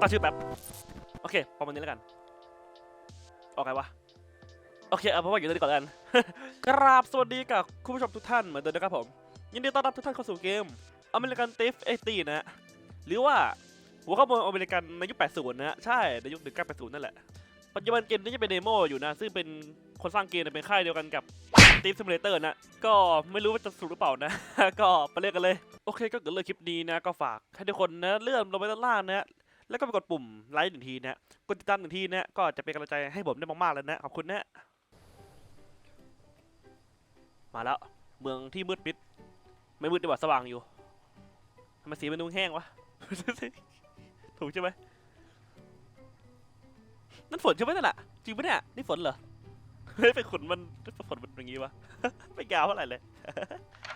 ตั้งชื่อแป๊บ โอเค ประมาณนี้แล้วกัน ออกไงวะ โอเค เอาเพราะว่าอยู่ตรงนี้ก่อนแล้วกัน กราบสวัสดีกับคุณผู้ชมทุกท่านเหมือนเดิมนะครับผม ยินดีต้อนรับทุกท่านเข้าสู่เกมอเมริกันติฟเอตีนะฮะ หรือว่าหัวข้อมูลอเมริกันในยุค 80 นะฮะ ใช่ ในยุค 1980 นั่นแหละ ปัจจุบันเกมนี้จะเป็นเดโมอยู่นะ ซึ่งเป็นคนสร้างเกมเป็นค่ายเดียวกันกับ Steam Simulator นะ ก็ไม่รู้ว่าจะสุกหรือเปล่านะ ก็ไปเล่นกันเลย โอเคก็เกิดเลยคลิปนี้นะ ก็ฝากให้ทุกคนนะเลื่อนลงไปด้านล่างนะ แล้วก็ไปกดปุ่มไลค์หนึ่งทีนะ กดติดตามหนึ่งทีนะ ก็จะเป็นกำลังใจให้ผมได้มากๆเลยนะ ขอบคุณนะ มาแล้ว เมืองที่มืดมิด ไม่มืดดีกว่าสว่างอยู่ทำไมสีมันดูแห้งวะ ถูกใช่ไหมนั่นฝนใช่ไหมนั่นแหละจริงปะเนี่ย นี่ฝนเหรอ เฮ้ยไปขนมันฝนมันอย่างงี้วะ ไม่ยาวเท่าไหร่เลย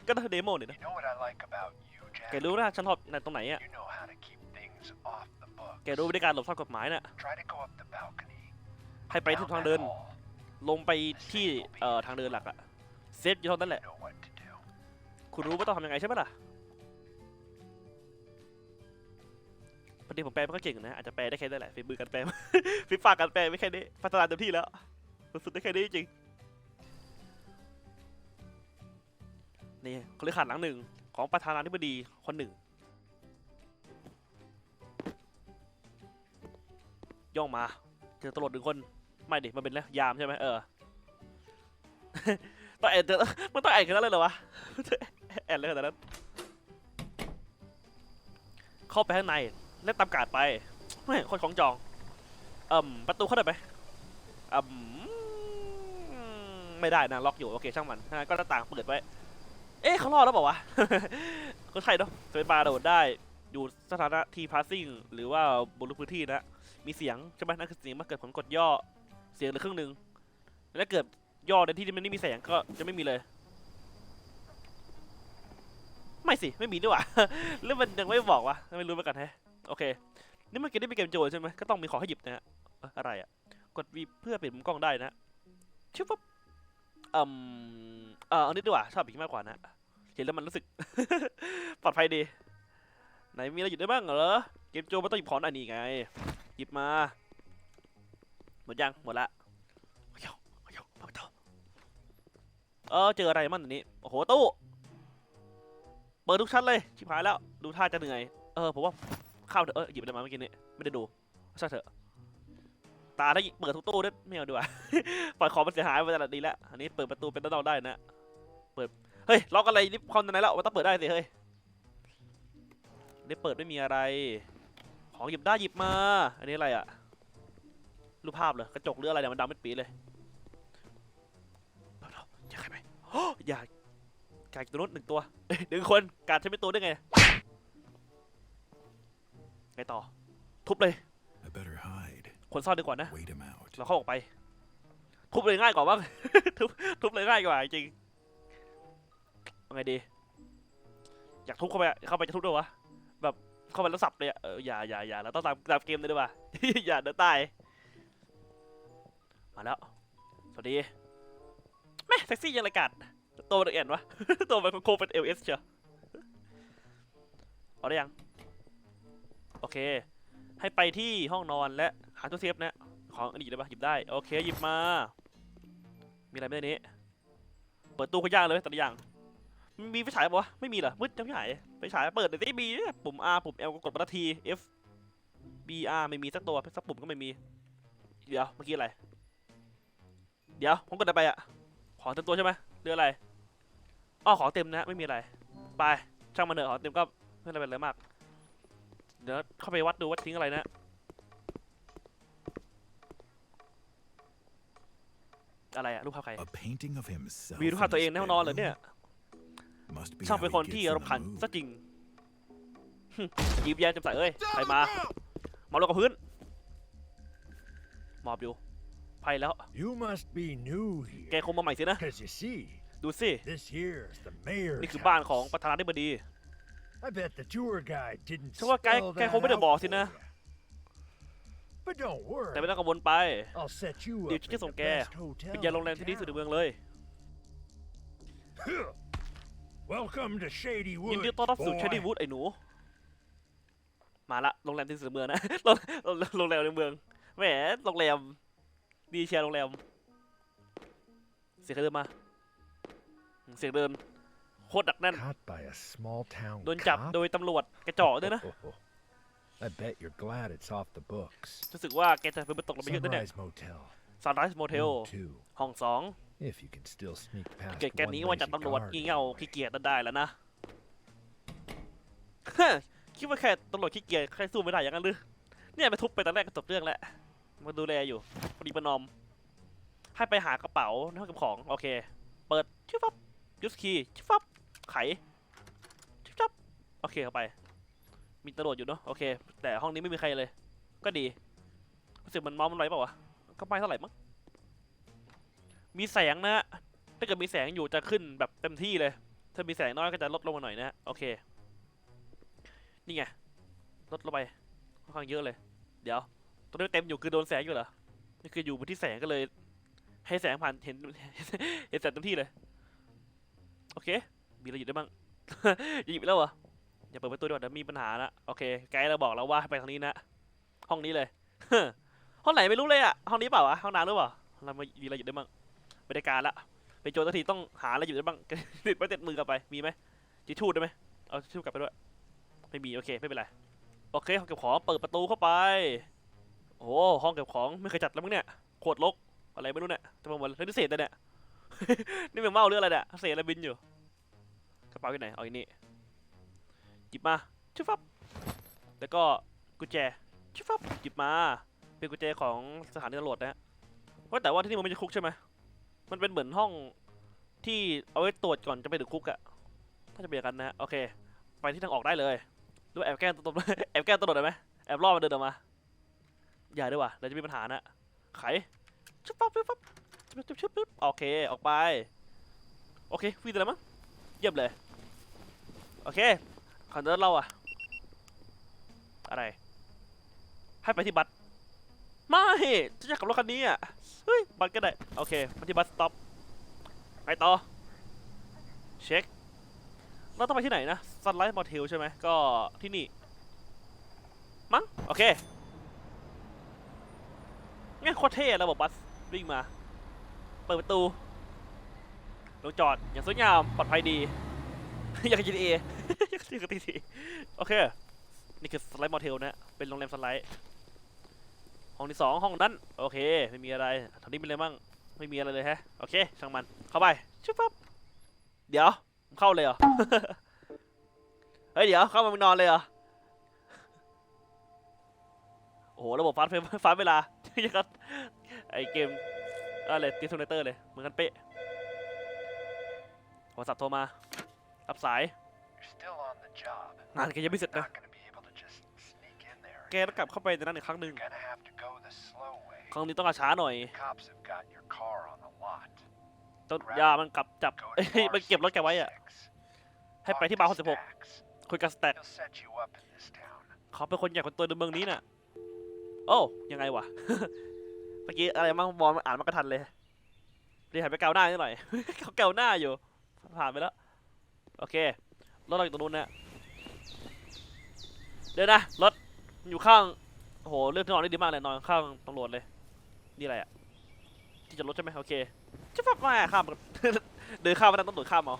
ก็ต้องเดโมเนี่ยนะ You know what I like about you, แก Jack? รู้นะฉันชอบในตรงไหนอะ You know how to keep things off the books. แกรู้วิธีการหลบซ่อนกฎหมายน่ะ Try to go up the balcony. ให้ไป down ทุกทาง that เดิน hall. ลงไปที่เอ่อทางเดินหลักอะเซฟอยู่เท่านั้นแห You ละ know what to do. คุณรู้ว่าต้องทำยังไงใช่ไหมล่ะพอดีผมแปลไม่ค่อยเก่งนะอาจจะแปลได้แค่นั้นแหละฝีมือการแปลฝีปากการแปลไม่แค่นี้พัฒนาเต็มที่แล้ว สุดๆได้แค่นี้จริง นี่เขาเรียกขาดหลังหนึ่งของประธานาธิบดีคนหนึ่ง ย่องมาเจอตำรวจหนึ่งคน ไม่ดิ มันเป็นแล้วยามใช่ไหมเออต้องแอนเจอมันต้องแอนขนาดนั้นเลยเหรอวะแอนเลยขนาดนั้น เข้าไปข้างในเล่นตามการ์ดไปไม่คนของจอง เอ่มประตูเข้าได้ไหมอืม ไม่ได้นะล็อกอยู่โอเคช่างมันฮะก็หน้าต่างเปิดไว้ เอ๊ะเขารอดแล้วเปล่าวะก็ใช่เนาะเป็นบาร์โดดได้อยู่สถานะทีพาสซิ่งหรือว่าบนพื้นที่นะ มีเสียงใช่ไหมนั่นคือเสียงมาเกิดผลกดย่อเสียงเหลือครึ่งหนึ่งแล้วเกิดย่อในที่ที่มันไม่มีแสงก็จะไม่มีเลย ไม่สิไม่มีด้วยว่ะแล้วมันยังไม่บอกวะไม่รู้เหมือนกันแฮะโอเค นี่มันเกมที่เป็นเกมโจรใช่ไหมก็ต้องมีของให้หยิบนะฮะอะไรอะกด V เพื่อเปลี่ยนมุมกล้องได้นะชิบปุ๊บ อืมเอออันนี้ดีกว่าชอบผีมากกว่านะเห็นแล้วมันรู้สึก ปลอดภัยดี ไหนมีอะไรหยิบได้บ้างเหรอเกมโจมันต้องหยิบของอันนี้ไง หยิบมาหมดยังหมดละเฮ้ยเฮ้ยเปิดประตูเออเจออะไรมั่งอันนี้โอ้โหตู้เปิดทุกชั้นเลยชิบหายแล้ว ดูท่าจะเหนื่อยเออผมว่าข้าเถอะเออหยิบอะไรมาเมื่อกี้นี้ไม่ได้ดูช่างเถอะ ตาได้เปิดทุกตู้ด้วยไม่เอาดีกว่า ปล่อยของมันเสียหายไปแต่ละดีแล้ว อันนี้เปิดประตูเป็นด้านนอกได้นะ เปิด เฮ้ยล็อกอะไรนี่ความไหนแล้วมันต้องเปิดได้สิเฮ้ยนี่เปิดไม่มีอะไร ของหยิบได้หยิบมา อันนี้อะไรอะรูปภาพเหรอกระจกหรืออะไรเนี่ยมันดำเป็นปีเลยเดแล้วอย่าใครไปโอ้อย่าการตัวนู้นหนึ่งตัวหนึ่งคนการใช้เป็นตัวได้ไง ไงต่อ ทุบเลย คนซ่อนดีกว่านะ Wait him out. เราเข้าออกไป ทุบเลยง่ายกว่าบ้าง ทุบทุบเลยง่ายกว่าจริงเอาไงดี อยากทุบเข้าไปอะเข้าไปจะทุบด้วยวะ แบบเข้าไปแล้วสับเลยอะเอออย่าอย่าอย่าเราต้องตามตามเกมเลยดีกว่า อย่าเดินตาย มาแล้ว สวัสดีแม่เซ็กซี่ยังไรกัดตัวมันเอ็นวะ ตัวมันโคงเป็นเอลเอสเชียวเอาได้ยัง โอเค ให้ไปที่ห้องนอนและหาตู้เซฟนะ ของอันนี้ได้ปะหยิบได้ โอเค หยิบมา มีอะไรไม่ได้นี้ เปิดตู้ก็ยากเลยแต่ละอย่าง มีไฟฉายปะวะ ไม่มีเหรอ มืดจังไฟฉายไฟฉายเปิดเลยสิมีเนี่ยปุ่ม R ปุ่ม L ก็กดมาที F B R ไม่มีสักตัวสักปุ่มก็ไม่มี เดี๋ยว เมื่อกี้อะไร เดี๋ยว ผมกดอะไรไปอะของเต็มตัวใช่ไหมหรืออะไร อ้อ ของเต็มนะ ไม่มีอะไร ไป ช่างมันเถอะของเต็มก็ไม่เป็นไรมาก เดี๋ยวเข้าไปวัดดูว่าทิ้งอะไรนะ อะไรอะรูปภาพใคร A painting of himself. มีรูปภาพ in ตัวเอง his ในห้องนอนเหรอ bedroom? เนี่ย Must be ช่าง how เป็น he คน gets ที่ in อาร the มณ์ขัน mood. ซะจริงหึยิ้มแย้มแจ่มใสเอ้ยใครมามาลงกับพื้นหมอบอยู่ไพ่แล้ว You must be new แก here. คงมาใหม่สินะ Because you see, ดูสิ this here's the mayor's นี่คือบ้านของ house. ประธานาธิบดี I bet the tour guide didn't ฉันว่าแก spell แก that คงไม่ได้ out บอก for สินะ you. But don't แต่ worry. ไม่ต้องกังวลไป I'll set you เดี๋ยว up ฉัน in จะส่ง the แก best เป็น hotel ยาโรงแรมที่ดีที่สุดใน in เมืองเลย town. Welcome to Shady ยิน Woods. ดีต้อนรับสู่ boy. เชดดี้วูดไอ้หนู มาละ โรงแรมที่สุดในเมืองนะโรงโรงโรงแรมในเมือง แหม โรงแรม ดีเชียร์โรงแรม เสียงใครเดินมา เสียงเดิน โคตรดักแน่น Caught by a small town โดนจับ cop? โดยตำรวจกระจอกด้วยนะ I bet you're glad it's off the books. รู้สึกว่าแกจะเป็นตกลงไปเยอะด้วยเนี่ย Sunrise Motel. ซันไรส์โมเทล Room two. ห้องสอง If you can still sneak past เกิดแก one หนี้มาจาก lazy ตำรวจ guard. งี่เง่าขี้เกียจนั่นได้แล้วนะ คิดว่าแค่ตำรวจขี้เกียจใครสู้ไม่ได้อย่างนั้นหรือเนี่ยไปทุบไปตอนแรกก็จบเรื่องแล้วมาดูแลอยู่พอดีประนอม ให้ไปหากระเป๋าในห้องเก็บของ โอเค เปิดชิฟับยูสคีย์ชิฟับไขชิฟับโอเคเข้าไป มีตำรวจอยู่เนาะโอเค แต่ห้องนี้ไม่มีใครเลย ก็ดีรู้สึกมันมามันไรเปล่าวะก็ไม่เท่าไหร่มั้งมีแสงนะฮะถ้าเกิดมีแสงอยู่จะขึ้นแบบเต็มที่เลย ถ้ามีแสงน้อยก็จะลดลงมาหน่อยนะฮะโอเค นี่ไงลดลงไปค่อนข้างเยอะเลย เดี๋ยวตรงนี้เต็มอยู่คือโดนแสงอยู่เหรอนี่คืออยู่บนที่แสงก็เลย ให้แสงผ่านเห็นเห็นแสงเต็มที่เลย โอเค มีอะไรอยู่ได้บ้างหยิบไปแล้วเหรอ อย่าเปิดประตูด้วยเดี๋ยวมีปัญหาละโอเคไกด์เราบอกแล้วว่าไปทางนี้นะห้องนี้เลยห้องไหนไม่รู้เลยอะห้องนี้เปล่าวะห้องน้ำหรือเปล่าเรามามีอะไรอยู่ได้บ้างบรรยากาศละไปโจรทันทีต้องหาอะไรอยู่ได้บ้างติดไปติดมือกลับไปมีไหมจิชูดได้ไหมเอาทิชชู่กลับไปด้วยไม่มีโอเคไม่เป็นไรโอเคห้องเก็บของเปิดประตูเข้าไปโอ้ห้องเก็บของไม่เคยจัดแล้วมั้งเนี่ยโคตรรกอะไรไม่รู้เนี่ยจะมาหมดเลยนี่เศษแต่เนี่ยนี่เป็นเมาเรื่องอะไรเนี่ยเศษอะไรบินอยู่กระเป๋าอยู่ไหนเอาอีนี่ห ยิบมาชิฟับแล้วก็กุญแจชิฟับหยิบมา เป็นกุญแจของสถานีตำรวจนะฮะว่าแต่ว่าที่นี่มันไม่ใช่คุกใช่ไหมมันเป็นเหมือนห้องที่เอาไว้ตรวจก่อนจะไปถึงคุกอะถ้าจะเป็นกันนะโอเค ไปที่ทางออกได้เลยหรือว่าแอบแกล้งตำรวจแอบแกล้งตำรวจได้ไหมแอบล่อมันเดินออกมา อย่าด้วยว่ะเดี๋ยวจะมีปัญหานะไขชุบปั๊บชุบปั๊บชุบชุบชุบชุบโอเคออกไป โอเควิ่งได้แล้วมั้งเยี่ยมเลย โอเค ขันเดินเราอะอะไร ให้ไปที่บัสไม่จะจะขับรถคันนี้อะเฮ้ยบัสก็ได้ โอเคมาที่บัสสต็อปไปต่อ เช็ค เราต้องไปที่ไหนนะ Sunrise Motel ใช่ไหม ก็ที่นี่ มั้ง โอเคเนี่โคตรเท่ระบบบัส วิ่งมา เปิดประตู ลงจอด อย่างสวยงาม ปลอดภัยดี อยาก GTA อ ยาก GTA โอเค นี่คือ Sunrise Motel นะ เป็นโรงแรม Sunrise ห้องที่สองห้องนั้น โอเค ไม่มีอะไรทางนี้เป็นอะไรมั่งไม่มีอะไรเลยแฮะ โอเค ช่างมัน เข้าไป ชุบปั๊บ เดี๋ยวเข้าเลยเหรอ เฮ้ย เดี๋ยวเข้ามามึงนอนเลยเหรอ โอ้โห ระบบฟาสเฟฟาสเวลายังกับไอเกมอะไรตีทูเนเตอร์เลย เหมือนกันเป๊ะโทรศัพท์โทรมา รับสาย still on the job. งานแกยังไม่เสร็จ You're นะ not going to be able to just sneak in there. แกต้องกลับเข้าไปในนั้นอีกครั้งหนึ่ง You're going to have to go the slow way. ครั้งนี้ต้องช้าหน่อย Cops have got your car on the lot. ต้นยามันกลับจับ Go เอ้ย to มันเก็บรถแกไว้อะ6ให้ไปที่บาร์66 Stacks. คุยกับสแต็ก He'll set you up in this town. เขาเป็นคนใหญ่คนโตในเมืองนี้น่ะ โอ้ยังไงวะ เมื่อกี้อะไรมั่งบอลมันอ่านมากระทันเลยเรียนหันไปเกาหน้านิดหน่อย เขาเกาหน้าอยู่ ผ่านไปแล้ว โอเค รถเราอยู่ตรงนู้นนะเดี๋ยวนะรถมันอยู่ข้างโหเลือกที่นอนได้ดีมากเลยนอนข้างตำรวจเลยนี่อะไรอะที่จอดรถใช่ไหมโอเคจะฟับมาข้ามเดินข้ามมาตั้งต้องโดดข้ามเอา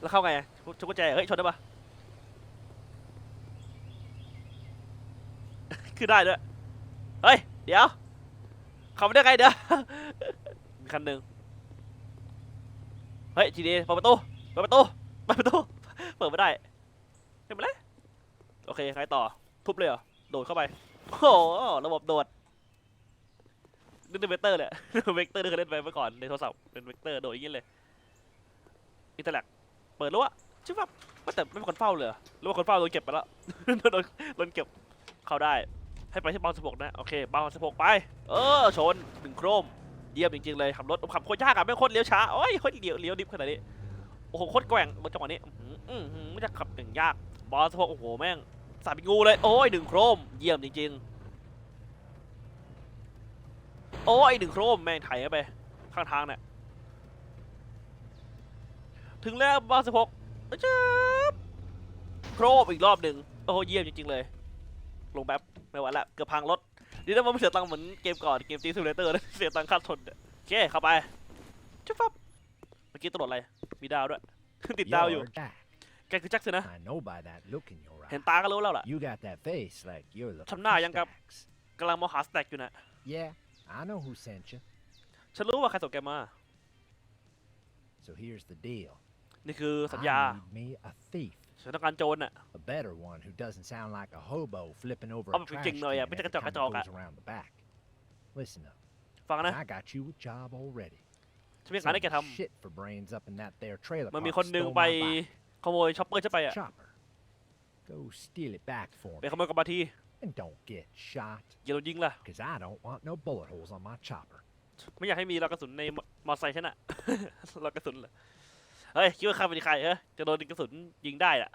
แล้วเข้าไงชกกุญแจเฮ้ยชนได้ปะขึ้นได้ด้วยเฮ้ยเดี๋ยวเข้ามาได้ไงเดี๋ยวมีคันหนึ่งเฮ้ยจีดีเปิดประตูเปิดประตูเปิดประตู เปิดไม่ได้เห็นไหมเลยโอเคไงต่อ ทุบเลยเหรอ โดดเข้าไป โอ้โห ระบบโดดนึกถึงเวกเตอร์เลยเวกเตอร์ที่เคยเล่นไปเมื่อก่อนในโทรศัพท์เป็นเวกเตอร์โดดอย่างนี้เลยอินเตอร์แลกเปิดแล้วอะชิบว่าว่าแต่ไม่เป็นคนเฝ้าเลยหรอหรือว่าคนเฝ้าโดนเก็บไปแล้วโดนโดนเก็บเข้าได้ ให้ไปที่บางสิบหกนะ โอเคบางสิบหกไป เออ ชนหนึ่งโครม เยี่ยมจริงๆเลยขับรถขับโคตรยากอะไม่โคตรเลี้ยวช้า โอ้ยโคตรเลี้ยวเลี้ยวดิบขนาดนี้ โอ้โหโคตรแกว่งบนจังหวะนี้ อื้อหืออื้อหือไม่จะขับอย่างยาก บอสิบหกโอ้โหแม่งสาบเป็นงูเลย โอ้ยหนึ่งโครม เยี่ยมจริงๆ โอ้ยหนึ่งโครม แม่งไถไป ข้างทางเนี่ย ถึงแล้วบอสิบหกจ๊บโครมอีกรอบหนึ่งโอ้เยี่ยมจริงๆเลย ลงแป๊บไม่ไหวละเกือบพังรถดีนะมันไม่เสียตังค์เหมือนเกมก่อนเกมตีซูเลเตอร์เสียตังค่าทนเนี่ยโอเคเข้าไปชุบฟับเมื่อกี้ตำรวจอะไรมีดาวด้วยติดดาวอยู่ แกคือแจ็คสินะ I know by that look in your เห็น eye. ตาก็รู้แล้วล่ะ You got that face like you're the ทำหน้ายังกับ stacks. กำลังมองหาสแต็กอยู่นะ Yeah, I know who sent you. ฉันรู้ว่าใครส่งแกมา So here's the deal. นี่คือสัญญา I need me a thief. ฉันต้องการโจรน่ะ A better one who doesn't sound like a hobo flipping over Oh, a but trash jing can no, yeah, every but time taka- it taka- goes around the back. Listen up. ฟังนะ I got you a job already. ฉันมีงานให้แกท Some shit for brains up in that there trailer ำมันมี park คนหนึง stole ไป my bike. ขโมยช็อปเปอร์ฉันไปอะ Chopper. Go steal it back for ไป me. ขโมยกับบาที And don't get shot. อย่าโดนยิงล่ะ Because I don't want no bullet holes on my chopper. ไม่อยากให้มีรอยกระสุนในมมอไซค์ฉันอะ รอยกระสุนเหรอเฮ้ย คิดว่าใครเป็นใครเฮ้ยจะโดนกระสุนยิงได้อะ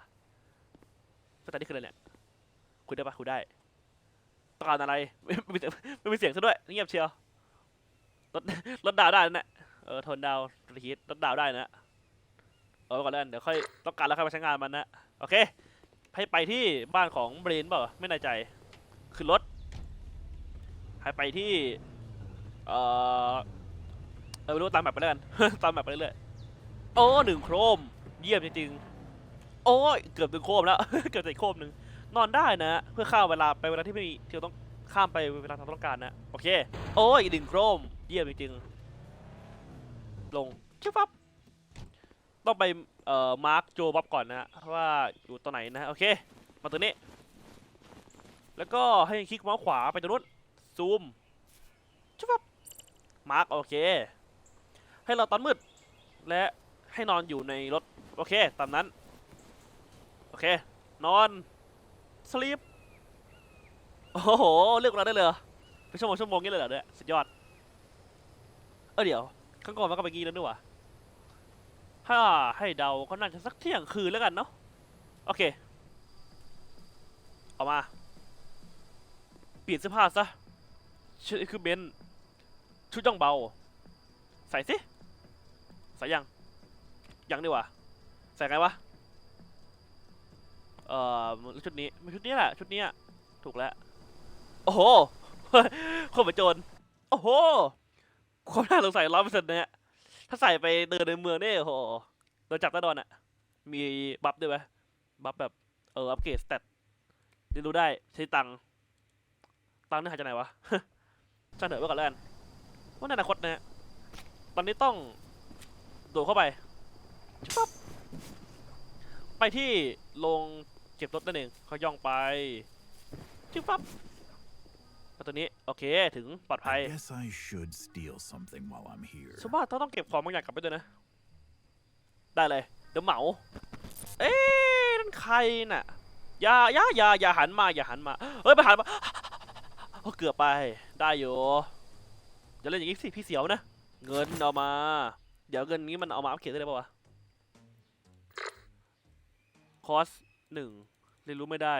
สถานที่คืออะไรเนี่ย คุยได้ปะคุยได้ต้องการอะไร ไม่ไม่มีไม่มีเสียงซะด้วย เงียบเชียวรถรถดาวได้นะเนี่ยเออทนดาวรถฮีทรถดาวได้นะ เอาไว้ก่อนแล้วกันเดี๋ยวค่อยต้องการแล้วค่อยมาใช้งานมันนะโอเคให้ไปที่บ้านของเบรนเปล่าไม่แน่ใจขึ้นรถให้ไปที่เออเออไม่รู้ตามแบบไปแล้วกัน ตามแบบไปเรื่อยๆโอ้หนึ่งโครม เยี่ยมจริงๆ โอ้ยเกือบถึงโครมแล้ว เกือบจะโครมหนึ่งนอนได้นะ เพื่อข้ามเวลาไปเวลาที่ไม่มีที่เราต้องข้ามไปเวลาเราต้องการนะโอเค โอ้ยอีกหนึ่งโครม เยี่ยมจริงๆ ลงชิบปั๊บ ต้องไปเอ่อมาร์คโจบ๊อบก่อนนะว่าอยู่ตัวไหนนะโอเค มาตัวนี้ แล้วก็ให้คลิกเมาส์ขวาไปตรงนู้นซูมชุบมาร์กโอเค ให้เราตอนมืด และให้นอนอยู่ในรถ โอเค ตามนั้น โอเค นอนสลีปโอ้โห เลือกเราได้เลยเป็นชั่วโมงชั่วโมงนี้เลยเหรอเนี่ยสุดยอด เออเดี๋ยว ข้างก่อนมันก็ไปกี้แล้วนี่หว่า ถ้าให้เดาก็น่าจะสักเที่ยงคืนแล้วกันเนาะโอเคเอามาเปลี่ยนเสื้อผ้าซะชุดคือเบนชุดย่องเบา ใส่สิใส่ยังยังดีกว่าใส่ไงวะเอ่อชุดนี้ไม่ชุดนี้แหละชุดนี้ถูกแล้วโอ้โหคนเป็นโจรโอ้โหความน่าสงสัยร้อยเปอร์เซ็นต์เนี่ย ถ้าใส่ไปเดินในเมืองเนี่โอ้โหโดนจับแน่นอนอะมีบัฟด้วยไหมบัฟแบบเอออัปเกรดสเตตเรียนรู้ได้ใช้ตังตังนี่หายจากไหนวะช่างเถอะไว้ก่อนแล้วกันว่าในอนาคตนะฮะตอนนี้ต้องโดดเข้าไปชิบปั๊บไปที่โรงเก็บรถนั่นเองเขาย่องไปชิบปั๊บ มาตัวนี้โอเคถึงปลอดภัย I guess I should steal something while I'm here. สมบัติต้องเก็บของบางอย่างกลับไปด้วยนะ ได้เลย เดี๋ยวเหมา เอ๊ะนั่นใครน่ะ อย่าอย่าอย่าอย่าหันมา อย่าหันมา เฮ้ยไปหันมาโอ้เกือบไป ได้อยู่อย่าเล่นอย่างนี้สิพี่เสียวนะ เงินเอามา เดี๋ยวเงินนี้มันเอามาอัพเกรดได้เลยปะวะ คอสหนึ่งเรียนรู้ไม่ได้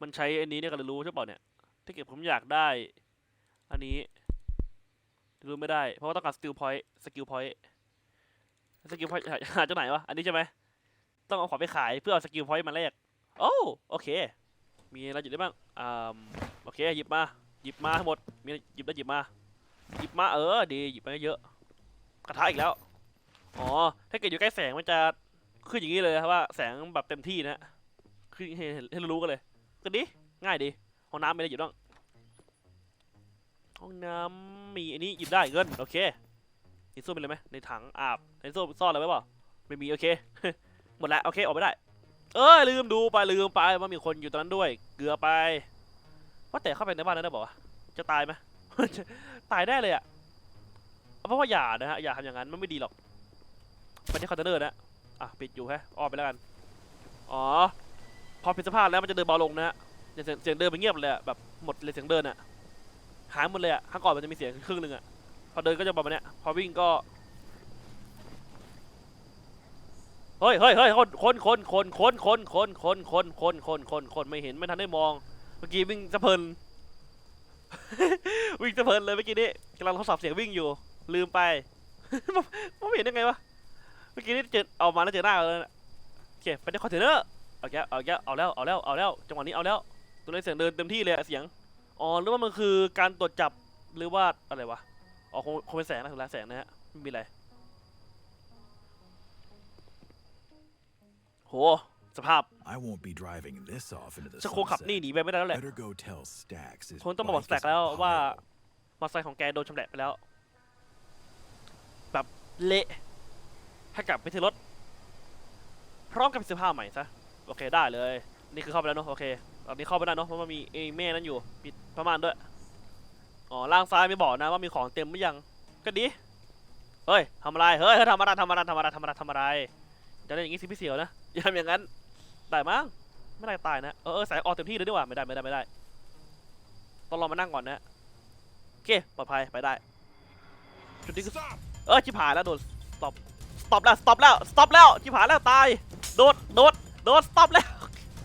มันใช้อันนี้เนี่ยกันเรียนรู้ใช่เปล่าเนี่ย ถ้าเกิดผมอยากได้ อันนี้รู้ไม่ได้ เพราะว่าต้องการสกิลพอยต์สกิลพอยต์สกิลพอยต์หาจากไหนวะ อันนี้ใช่ไหม ต้องเอาของไปขายเพื่อเอาสกิลพอยต์มาแลกโอ้โอเค มีอะไรอยู่ได้บ้างอ่าโอเค หยิบมา หยิบมาทั้งหมด มีหยิบได้หยิบมา หยิบมาเออ ดี หยิบมาเยอะ กระทะอีกแล้ว อ๋อ ถ้าเกิดอยู่ใกล้แสงมันจะขึ้นอย่างนี้เลยครับว่าแสงแบบเต็มที่นะขึ้นให้รู้กันเลย ก็ดี ง่ายดี ห้องน้ำไม่ได้อยู่ต้องห้องน้ำมีอันนี้หยิบได้เงินโอเคในส้วมเป็นไรไหมในถังอาบในส้วมซ่อนอะไรไว้เปล่ไม่มีโอเคหมดแล้วโอเคออกไม่ได้ เอ้ยลืมดูไปลืมไปว่ามีคนอยู่ตรงนั้นด้วย เกลือไปว่าแต่เข้าไปในบ้านนั้นได้บอกว่าจะตายไหมตายได้เลยอะเพราะว่าอย่านะฮะอย่าทำอย่างนั้นมันไม่ดีหรอกไปที่คอนเทนเนอร์นะอะปิดอยู่ฮะออกไปแล้วกันอ๋อพอปิดสภาพแล้วมันจะเดินเบาลงนะฮะ เสียงเสียงเดินไปเงียบเลยอะแบบหมดเลยเสียงเดินอะหายหมดเลยอะข้างก่อนมันจะมีเสียงครึ่งหนึ่งอะพอเดินก็จะประมาณเนี้ยพอวิ่งก็เฮ้ยเฮ้ยเฮ้ยคนคนคนคนคนคนคนคนคนคนคนคนคนไม่เห็นไม่ทันได้มอง เมื่อกี้วิ่งสะเพลิน วิ่งสะเพลินเลยเมื่อกี้นี้กำลังทดสอบเสียงวิ่งอยู่ ลืมไป ไม่เห็นได้ไงวะเมื่อกี้นี้เจอเอามาแล้วเจอหน้าเลยนะโอเคไปที่คอนเทนเนอร์เอาแกเอาแกเอาแล้วเอาแล้วเอาแล้วจังหวะนี้เอาแล้ว ตัวเลขเสียงเดินเต็มที่เลยอะเสียง อ๋อหรือว่ามันคือการตรวจจับหรือว่าอะไรวะ อ๋อคงคงเป็นแสงนะถูกแล้วแสงนะฮะไม่มีอะไร โห สภาพ I won't be driving this off into the จะคงขับหนี่ sunset. หนีไปไม่ได้แล้วแหละ Better go tell Stax his คงต้องมาบอก bike สแต็ก is แล้วว่า horrible. มอเตอร์ไซค์ของแกโดนชำแหละไปแล้ว แบบเละให้กลับไปที่รถ พร้อมกับเสื้อผ้าใหม่ซะ โอเคได้เลย นี่คือเข้าไปแล้วเนาะโอเค ตอนนี้เข้าไปได้เนาะเพราะว่ามีไอ้แม่นั้นอยู่ปิดประมาณด้วยอ๋อล่างซ้ายไม่บอกนะว่ามีของเต็มหรือยังก็ดีเฮ้ยทำอะไรเฮ้ยเฮ้ยทำอะไรทำอะไรทำอะไรทำอะไรทำอะไรจะเล่นอย่างงี้สิพี่เสี่ยวนะอย่าทำอย่างนั้นได้มั้งไม่ได้ตายนะเออเออสายออกเต็มที่เลยดีกว่าไม่ได้ไม่ได้ไม่ได้ต้องลองมานั่งก่อนนะโอเคปลอดภัยไปได้จุดนี้คือเออชิบหายแล้วโดนสต็อปสต็อปแล้วสต็อปแล้วสต็อปแล้วชิบหายแล้วตายโดดโดดโดดสต็อปแล้ว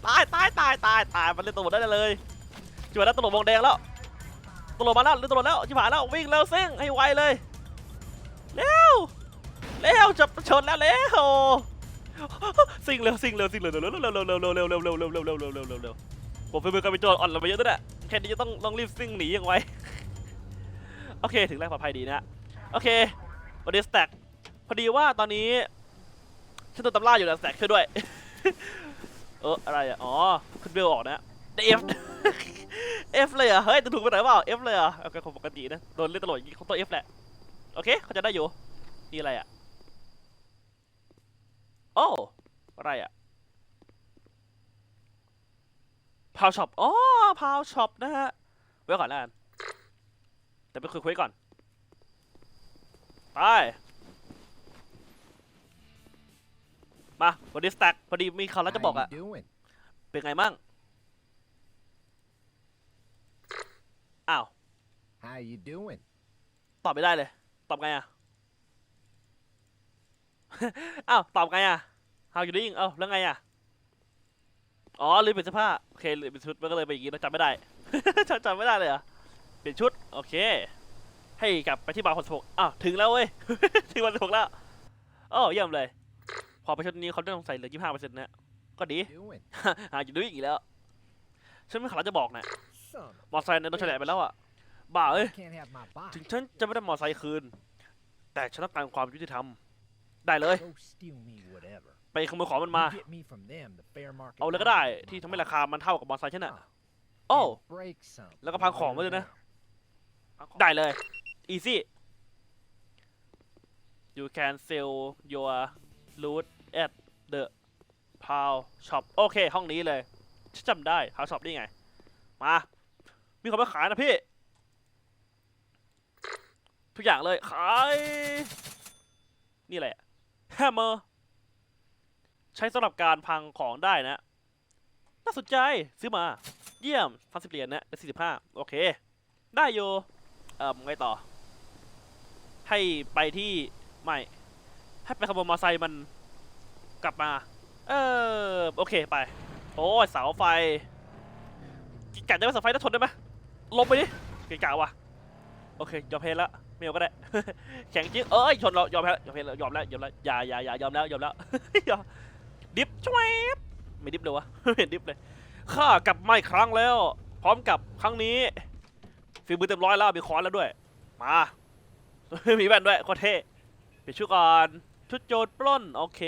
ตายตายตายตายตายมันเล่นตำรวจได้เลยชิบหายแล้วตำรวงแดงแล้วตำรวจมาแล้วเล่นตำรวจแล้วชิบหายแล้ววิ่งเร็วเซิ่งให้ไวเลยเร็วเร็วจะชนแล้วเร็วซิ่งเร็วซิ่งเร็วซิ่งเร็วเร็วเร็วเร็วเร็วเร็วเร็วเร็วเร็วเร็วเร็วเร็วเร็วเร็วเร็วเร็วเร็วผมเป็นมือการเป็นโจรอ่อนลงไปเยอะด้วยแหละแค่นี้จะต้องต้องรีบซิ่งหนีอย่างไวโอเคถึงแล้วปลอดภัยดีนะโอเควันนี้สแต็กพอดีว่าตอนนี้ฉันโดนตำล่าอยู่นะสแต็กช่วยด้วย เอออะไรอะ อ๋อขึ้นเบลออกนะเอฟเอฟเลยอะ เฮ้ยจะถูกไปไหนเปล่าเอฟเลยอะโอเคของปกตินะ โดนเล่นตลกอย่างนี้เขาตัวเอฟแหละ โอเค เขาจะได้อยู่ นี่อะไรอะ โอ้อะไรอะพาวช็อปอ๋อพาวช็อปนะฮะ ไว้ก่อนแล้วกัน แต่ไปคุยคุยก่อน ไป มาวันนี้สแต็กพอดีมีข่าวแล้วจะบอก How อะ you doing? เป็นไงมั่งอ้าว How you doing? ตอบไม่ได้เลย ตอบไงอะอ้าวตอบไงอะ How you doing เอ้าแล้วไงอะอ๋อลืมเปลี่ยนเสื้อผ้าโอเคลืมเปลี่ยนชุดมันก็เลยเป็นอย่างงี้เราจำไม่ได้จำจำไม่ได้เลยเหรอเปลี่ยนชุดโอเค ให้กลับไปที่บาร์คนสกอ้าวถึงแล้วเว้ยถึงวันสกแล้วโอ้เยี่ยมเลย พอไปชุดนี้เขาต้องใส่เหลือยี่ห้าเปอร์เซ็นต์นะ ก็ดี Doing? หาอยู่ด้วยอีกแล้ว ฉันไม่ขอจะบอกนะ Son มอไซค์เนี่ยโดนแฉลไปแล้วอะบ้า of เอ้ย I can't have my bike. ถึงฉันจะไม่ได้มอไซค์คืน แต่ฉันต้องการความยุติธรรม ได้เลย Go steal me whatever. ไปขโมยของมันมา You get me from them, the fair market. เอาเลยก็ได้ value of ที่ my ทำให้รา bike. คามันเท่ากับมอไซค์ฉันอะ Huh. โอ้ And break some. แล้วก็พังของไว้ด้วยนะ There. ได้เลย easy you can sell your loot at the pow shop โอเค ห้องนี้เลยฉันจำได้ pow shop นี่ไง มา มีของมาขายนะพี่ ทุกอย่างเลย ขาย นี่แหละ hammer ใช้สำหรับการพังของได้นะ น่าสนใจ ซื้อมา เยี่ยมพันสิบเหรียญนะได้สี่สิบห้าโอเค ได้อยู่เอ่อไงต่อ ให้ไปที่ ไม่ ให้ไปขโมยมอเตอร์ไซค์มัน กลับมา เออโอเคไป โอ้ยเสาไฟกิกัดได้ไหมเสาไฟถ้าทนได้ไหมลงไปดิกะกะว่ะโอเคยอมแพ้แล้วไม่เอาก็ได้แข็งจริงเอ้ยชนเรายอมแพ้ยอมแพ้แล้วยอมแล้วยอมแล้วอย่าอย่าอย่ายอมแล้วยอมแล้วยอมดิฟช่วยไม่ดิฟเลยวะไม่เห็นดิฟเลยข้ากลับมาอีกครั้งแล้ว พร้อมกับครั้งนี้ฝีมือเต็มร้อยแล้วมีคอนแล้วด้วย มามีแว่นด้วยโคตรเท่เปลี่ยนชุดก่อนชุดโจรปล้นโอเค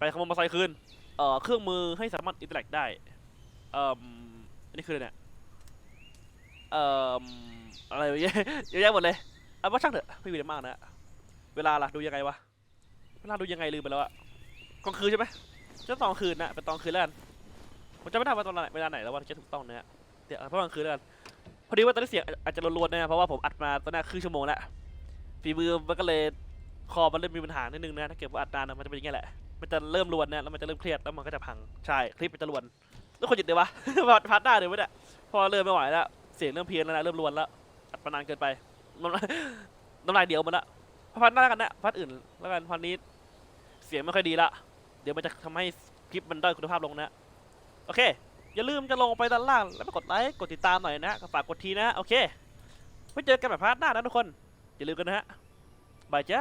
ไปขโมยมอเตอร์ไซค์คืนเอ่อเครื่องมือให้สามารถอินเตอร์แอคได้เอ่ออันนี้คืออะไรเนี่ยเอ่ออะไรเยอะเยอะแยะหมดเลยเอาว่าช่างเถอะไม่มีอะไรมากนะเวลาล่ะดูยังไงวะเวลาดูยังไงลืมไปแล้วอะกลางคืนใช่ไหมจะตอนกลางคืนนะเป็นตอนคืนแล้วกันผมจะไม่ได้ว่าตอนไหนเวลาไหนแล้วว่าจะถูกต้องนะฮะเดี๋ยวเพราะกลางคืนแล้วกันพอดีว่าตอนนี้เสียงอาจจะรวนๆนะเพราะว่าผมอัดมาตอนนี้ครึ่งชั่วโมงแล้วฝีมือมันก็เลยคอมันเริ่มมีปัญหานิดนึงนะถ้าเกิดว่าอัดนานมันจะเป็นอย่างเงี้แหละ มันจะเริ่มรวนเนะแล้วมันจะเริ่มเครียดแล้วมันก็จะพังใช่คลิปมันจะรวนแล้วคนหยุดเลยวะพาร์ทพาร์ทหน้าเลยวะเนี่ยพอเริ่มไม่ไหวแล้วเสียงเริ่มเพี้ยนแล้วนะเริ่มรวนแล้วอัดมานานเกินไปน้ำลายน้ำลายเดียวหมันละพาร์ทหน้ากันนะพาร์ทอื่นแล้วกันพาร์ทนี้ เสียงไม่ค่อยดีละเดี๋ยวมันจะทำให้คลิปมันด้อยคุณภาพลงนะโอเคอย่าลืมจะลงไปด้านล่างแล้วไปกดไลค์กดติดตามหน่อยนะฝากกดทีนะโอเคไว้เจอกันแบบพาร์ทหน้านะทุกคนอย่าลืมกันนะฮะบายจ้า